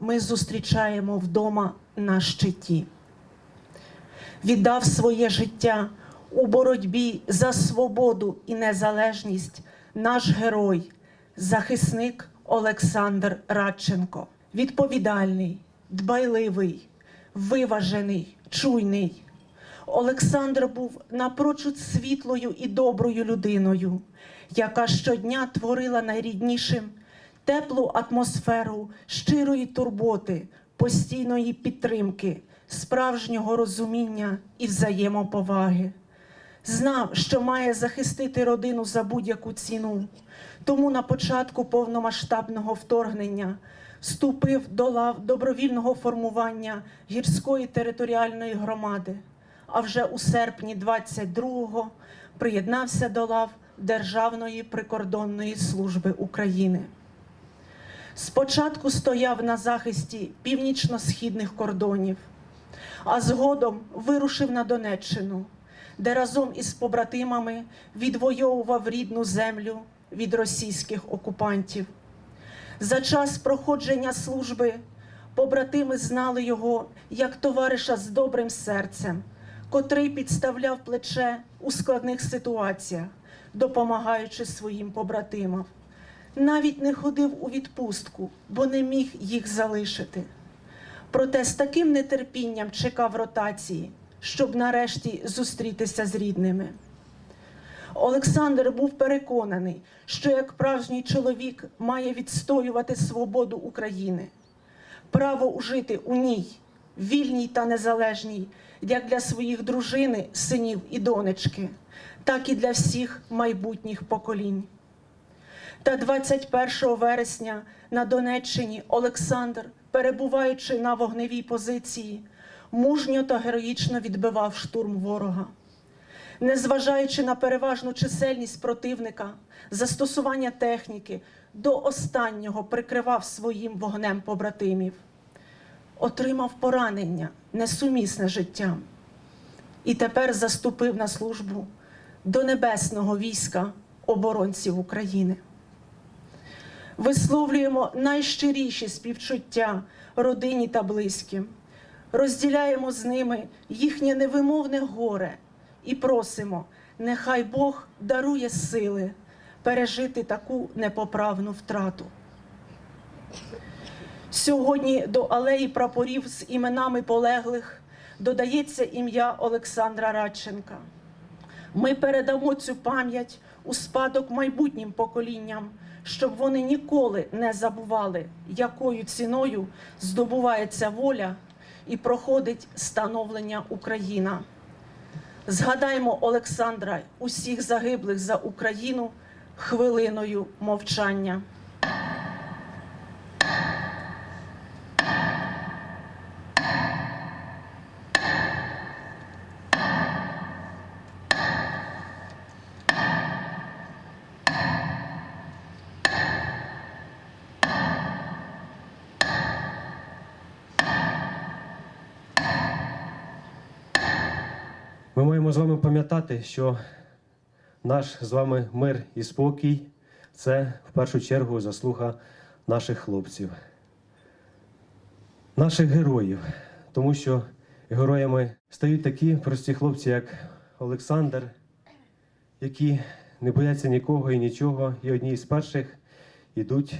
ми зустрічаємо вдома на щиті. Віддав своє життя у боротьбі за свободу і незалежність наш герой, захисник Олександр Радченко. Відповідальний, дбайливий, виважений, чуйний. Олександр був напрочуд світлою і доброю людиною, яка щодня творила найріднішим теплу атмосферу щирої турботи, постійної підтримки, справжнього розуміння і взаємоповаги. Знав, що має захистити родину за будь-яку ціну. Тому на початку повномасштабного вторгнення вступив до лав добровільного формування гірської територіальної громади. А вже у серпні 22-го приєднався до лав Державної прикордонної служби України. Спочатку стояв на захисті північно-східних кордонів, а згодом вирушив на Донеччину, де разом із побратимами відвоював рідну землю від російських окупантів. За час проходження служби побратими знали його як товариша з добрим серцем, котрий підставляв плече у складних ситуаціях, допомагаючи своїм побратимам. Навіть не ходив у відпустку, бо не міг їх залишити. Проте з таким нетерпінням чекав ротації, щоб нарешті зустрітися з рідними. Олександр був переконаний, що як справжній чоловік має відстоювати свободу України, право жити у ній, вільній та незалежній, як для своїх дружини, синів і донечки, так і для всіх майбутніх поколінь. Та 21 вересня на Донеччині Олександр, перебуваючи на вогневій позиції, мужньо та героїчно відбивав штурм ворога. Незважаючи на переважну чисельність противника, застосування техніки, до останнього прикривав своїм вогнем побратимів, отримав поранення, несумісне життям, і тепер заступив на службу до небесного війська оборонців України. Висловлюємо найщиріші співчуття родині та близьким, розділяємо з ними їхнє невимовне горе і просимо, нехай Бог дарує сили пережити таку непоправну втрату. Сьогодні до алеї прапорів з іменами полеглих додається ім'я Олександра Радченка. Ми передамо цю пам'ять у спадок майбутнім поколінням, щоб вони ніколи не забували, якою ціною здобувається воля і проходить становлення Україна. Згадаймо Олександра, усіх загиблих за Україну хвилиною мовчання. Ми маємо з вами пам'ятати, що наш з вами мир і спокій це в першу чергу заслуга наших хлопців, наших героїв, тому що героями стають такі прості хлопці, як Олександр, які не бояться нікого і нічого, і одні з перших ідуть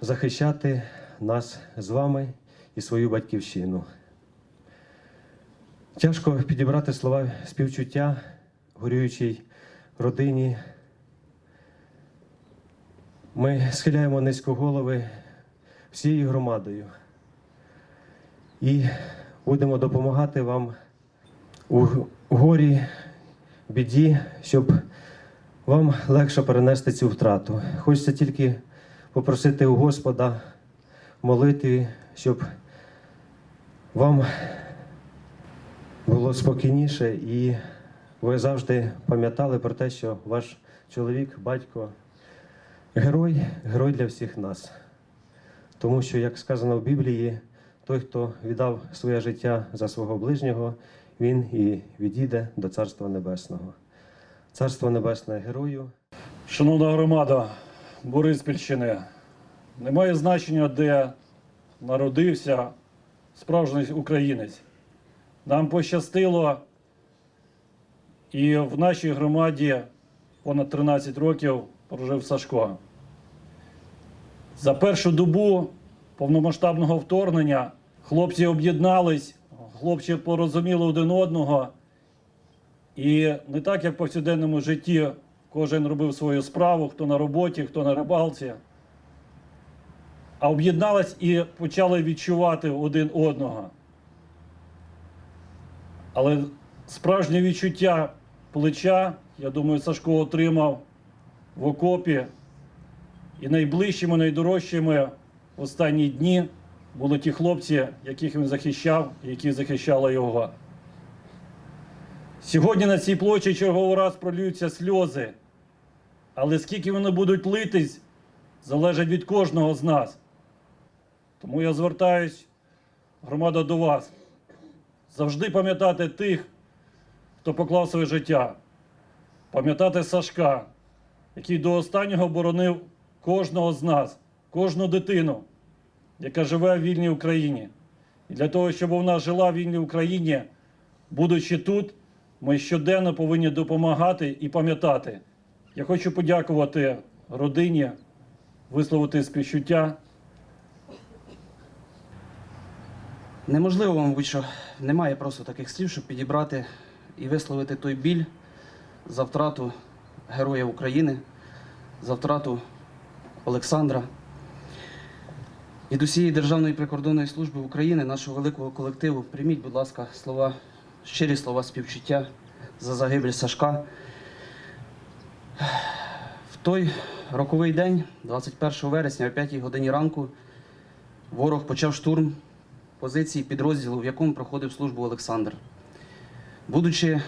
захищати нас з вами і свою батьківщину. Тяжко підібрати слова співчуття горюючій родині. Ми схиляємо низько голови всією громадою і будемо допомагати вам у горі, біді, щоб вам легше перенести цю втрату. Хочеться тільки попросити у Господа молитві, щоб вам було спокійніше, і ви завжди пам'ятали про те, що ваш чоловік, батько, герой, герой для всіх нас. Тому що, як сказано в Біблії, той, хто віддав своє життя за свого ближнього, він і відійде до Царства Небесного. Царство Небесне герою. Шановна громада Бориспільщини, Немає значення, де народився справжній українець. Нам пощастило, і в нашій громаді понад 13 років прожив Сашко. За першу добу повномасштабного вторгнення хлопці об'єднались, хлопці порозуміли один одного. І не так, як в повсякденному житті, кожен робив свою справу, хто на роботі, хто на рибалці, а об'єднались і почали відчувати один одного. Але справжнє відчуття плеча, я думаю, Сашко отримав в окопі. І найближчими, найдорожчими в останні дні були ті хлопці, яких він захищав, і які захищали його. Сьогодні на цій площі черговий раз пролюються сльози, але скільки вони будуть литись, залежить від кожного з нас. Тому я звертаюсь, громада, до вас. Завжди пам'ятати тих, хто поклав своє життя, пам'ятати Сашка, який до останнього боронив кожного з нас, кожну дитину, яка живе в вільній Україні. І для того, щоб вона жила в вільній Україні, будучи тут, ми щоденно повинні допомагати і пам'ятати. Я хочу подякувати родині, висловити співчуття. Неможливо, мабуть, що немає просто таких слів, щоб підібрати і висловити той біль за втрату Героя України, за втрату Олександра. Від усієї Державної прикордонної служби України, нашого великого колективу, прийміть, будь ласка, слова, щирі слова співчуття за загибель Сашка. В той роковий день, 21 вересня, о 5 годині ранку, ворог почав штурм позиції підрозділу, в якому проходив службу Олександр. Будучи е,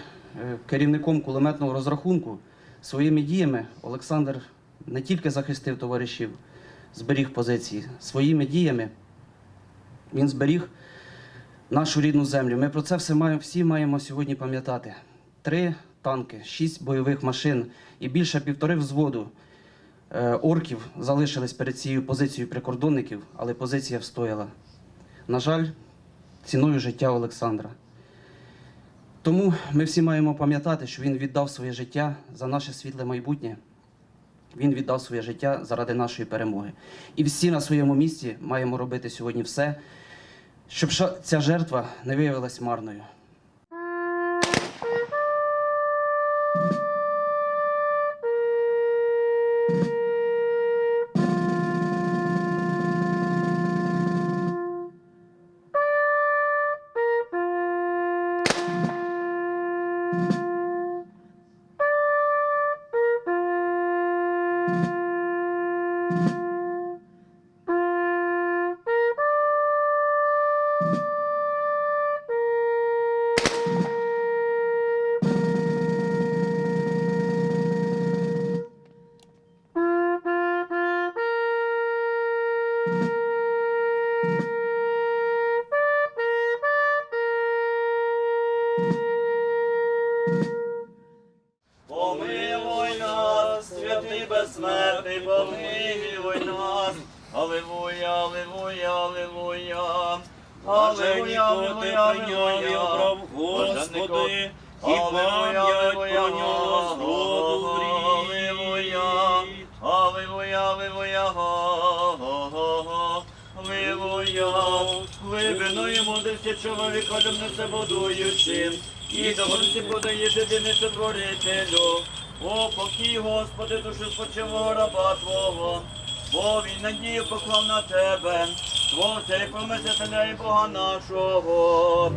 керівником кулеметного розрахунку, своїми діями Олександр не тільки захистив товаришів, зберіг позиції, своїми діями він зберіг нашу рідну землю. Ми про це все маємо, всі маємо сьогодні пам'ятати. Три танки, шість бойових машин і більше півтори взводу е, орків залишились перед цією позицією прикордонників, але позиція встояла на жаль, ціною життя Олександра. Тому ми всі маємо пам'ятати, що він віддав своє життя за наше світле майбутнє. Він віддав своє життя заради нашої перемоги. І всі на своєму місці маємо робити сьогодні все, щоб ця жертва не виявилась марною. Безсмертний, помилуй нас. Аллилуйя, аллилуйя, аллилуйя. Аллилуйя, аллилуйя, аллилуйя. Господи, і пам'ять про нього згоду Аллилуйя, аллилуйя, аллилуйя, аллилуйя. Глибиною мудрості чоловіка любнице будуючим, і до горці подає єдиний сотворителю. О, покій, Господи, душу спочивого раба Твого, бо він надію поклав на Тебе, Творця і помисителя і Бога нашого.